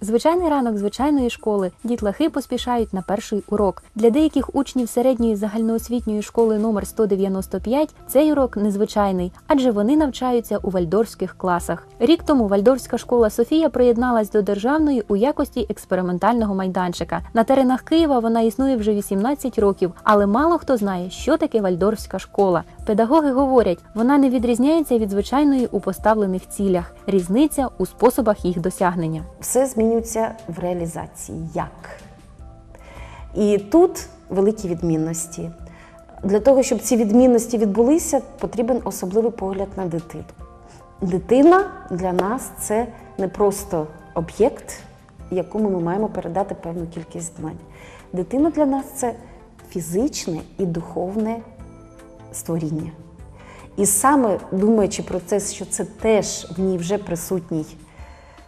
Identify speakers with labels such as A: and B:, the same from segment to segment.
A: Звичайний ранок звичайної школи. Дітлахи поспішають на перший урок. Для деяких учнів середньої загальноосвітньої школи номер 195 цей урок незвичайний, адже вони навчаються у вальдорфських класах. Рік тому вальдорфська школа Софія приєдналась до державної у якості експериментального майданчика. На теренах Києва вона існує вже 18 років, але мало хто знає, що таке вальдорфська школа. Педагоги говорять, вона не відрізняється від звичайної у поставлених цілях. Різниця у способах їх досягнення.
B: все змінюється в реалізації. Як? І тут великі відмінності. Для того, щоб ці відмінності відбулися, потрібен особливий погляд на дитину. Дитина для нас це не просто об'єкт, якому ми маємо передати певну кількість знань. Дитина для нас це фізичне і духовне створіння. І саме думаючи про це, що це теж в ній вже присутній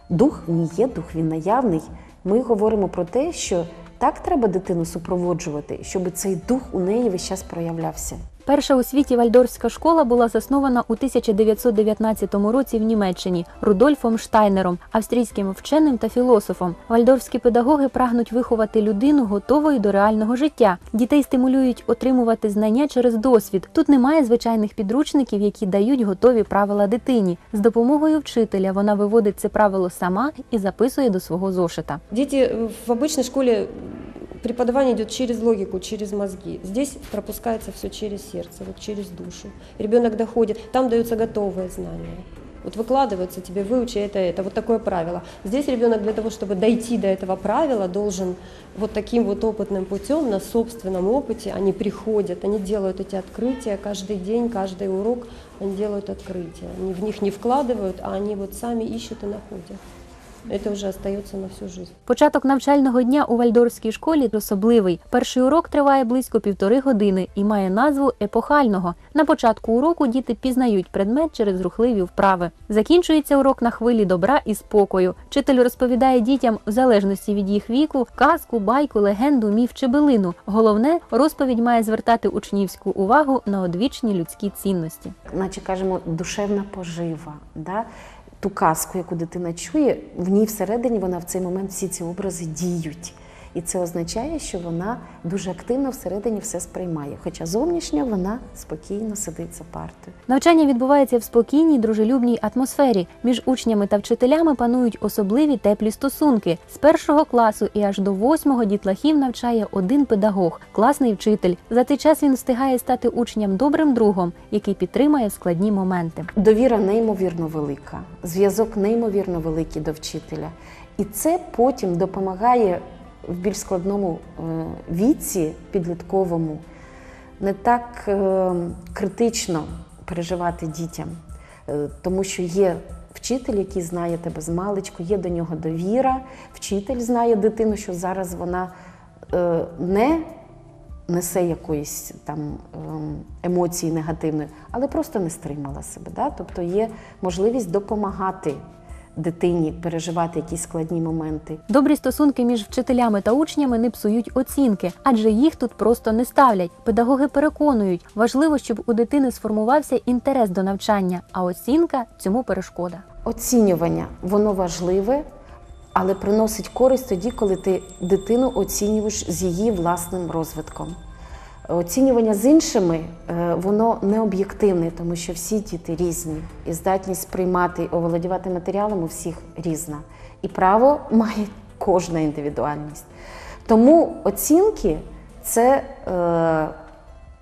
B: дух, в ній є дух, він наявний. Ми говоримо про те, що так треба дитину супроводжувати, щоб цей дух у неї весь час проявлявся.
A: Перша у світі вальдорфська школа була заснована у 1919 році в Німеччині Рудольфом Штайнером, австрійським вченим та філософом. Вальдорфські педагоги прагнуть виховати людину готовою до реального життя. Дітей стимулюють отримувати знання через досвід. Тут немає звичайних підручників, які дають готові правила дитині. З допомогою вчителя вона виводить це правило сама і записує до свого зошита.
C: Дети э, в обычной школе преподавание идет через логику, через мозги. Здесь пропускается все через сердце, вот через душу. Ребенок доходит, там даются готовые знания. Вот выкладывается тебе, выучи это, это, вот такое правило. Здесь ребенок для того, чтобы дойти до этого правила, должен вот таким вот опытным путем, на собственном опыте, они приходят, они делают эти открытия каждый день, каждый урок, они делают открытия. Они в них не вкладывают, а они вот сами ищут и находят. Это уже остается на всю жизнь.
A: Початок навчального дня у вальдорфській школі особливий. Перший урок триває близько півтори години і має назву епохального. На початку уроку діти пізнають предмет через рухливі вправи. Закінчується урок на хвилі добра і спокою. Вчитель розповідає дітям, в залежності від їх віку, казку, байку, легенду, міф чи билину. Головне, розповідь має звертати учнівську увагу на одвічні людські цінності.
B: Наче кажемо, душевна пожива. Да? Ту казку, яку дитина чує, в ній всередині вона в цей момент всі ці образи діють. І це означає, що вона дуже активно всередині все сприймає. Хоча зовнішньо вона спокійно сидить за партою.
A: Навчання відбувається в спокійній, дружелюбній атмосфері. Між учнями та вчителями панують особливі теплі стосунки. З першого класу і аж до восьмого дітлахів навчає один педагог, класний вчитель. За цей час він встигає стати учням добрим другом, який підтримає в складні моменти.
B: Довіра неймовірно велика, зв'язок неймовірно великий до вчителя. І це потім допомагає в більш складному е, віці, підлітковому, не так е, критично переживати дітям, Е, тому що є вчитель, який знає тебе з маличку, є до нього довіра. Вчитель знає дитину, що зараз вона не несе якоїсь там ем, емоції негативної, але просто не стримала себе. Да? Тобто є можливість допомагати дитині переживати якісь складні моменти.
A: Добрі стосунки між вчителями та учнями не псують оцінки, адже їх тут просто не ставлять. Педагоги переконують, важливо, щоб у дитини сформувався інтерес до навчання, а оцінка цьому перешкода.
B: Оцінювання воно важливе, але приносить користь тоді, коли ти дитину оцінюєш з її власним розвитком. Оцінювання з іншими е, воно не об'єктивне, тому що всі діти різні, і здатність сприймати і оволодівати матеріалом у всіх різна. І право має кожна індивідуальність. Тому оцінки це е,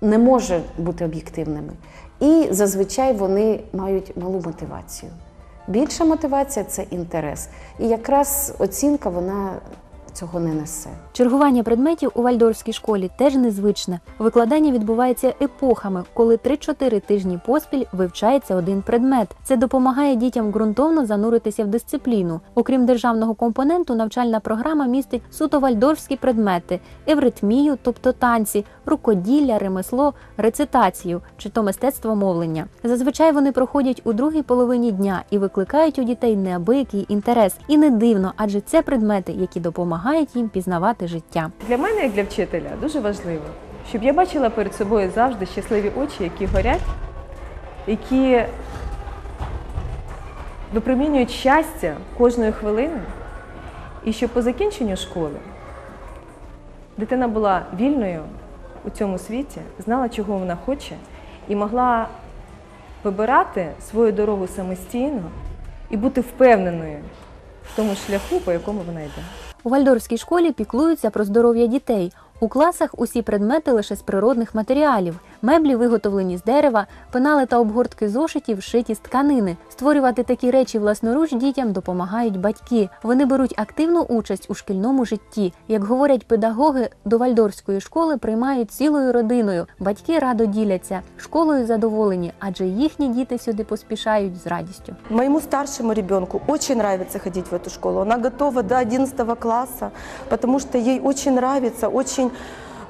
B: не може бути об'єктивними. І зазвичай вони мають малу мотивацію. Більша мотивація це інтерес. І якраз оцінка вона цього не несе.
A: Чергування предметів у вальдорфській школі теж незвичне. Викладання відбувається епохами, коли 3-4 тижні поспіль вивчається один предмет. Це допомагає дітям ґрунтовно зануритися в дисципліну. Окрім державного компоненту, навчальна програма містить суто вальдорфські предмети: евритмію, тобто танці, рукоділля, ремесло, рецитацію чи то мистецтво мовлення. Зазвичай вони проходять у другій половині дня і викликають у дітей неабиякий інтерес. І не дивно, адже це предмети, які допомагають їм пізнавати життя.
D: Для мене, як для вчителя, дуже важливо, щоб я бачила перед собою завжди щасливі очі, які горять, які випромінюють щастя кожної хвилини, І щоб по закінченню школи дитина була вільною у цьому світі, знала, чого вона хоче, і могла вибирати свою дорогу самостійно і бути впевненою в тому шляху, по якому вона йде.
A: У вальдорфській школі піклуються про здоров'я дітей. У класах усі предмети лише з природних матеріалів. Меблі виготовлені з дерева, пенали та обгортки зошитів шиті з тканини. Створювати такі речі власноруч дітям допомагають батьки. Вони беруть активну участь у шкільному житті. Як говорять педагоги, до вальдорфської школи приймають цілою родиною. Батьки радо діляться, школою задоволені, адже їхні діти сюди поспішають з радістю.
E: Моему старшему ребенку очень нравится ходить в эту школу. Она готова до 11 класса, потому что ей очень нравится, очень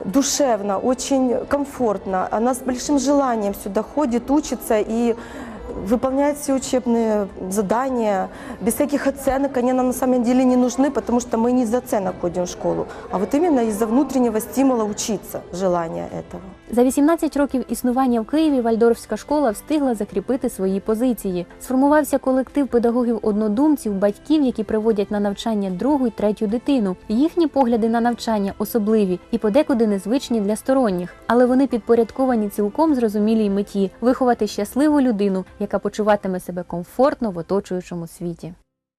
E: душевно, очень комфортно. Она с большим желанием сюда ходит, учится и выполняет все учебные задания. Без всяких оценок они нам на самом деле не нужны, потому что мы не из-за оценок ходим в школу, а вот именно из-за внутреннего стимула учиться, желания этого.
A: За 18 років існування в Києві Вальдорфська школа встигла закріпити свої позиції. Сформувався колектив педагогів-однодумців, батьків, які приводять на навчання другу й третю дитину. Їхні погляди на навчання особливі і подекуди незвичні для сторонніх, але вони підпорядковані цілком зрозумілій меті виховати щасливу людину, яка почуватиме себе комфортно в оточуючому світі.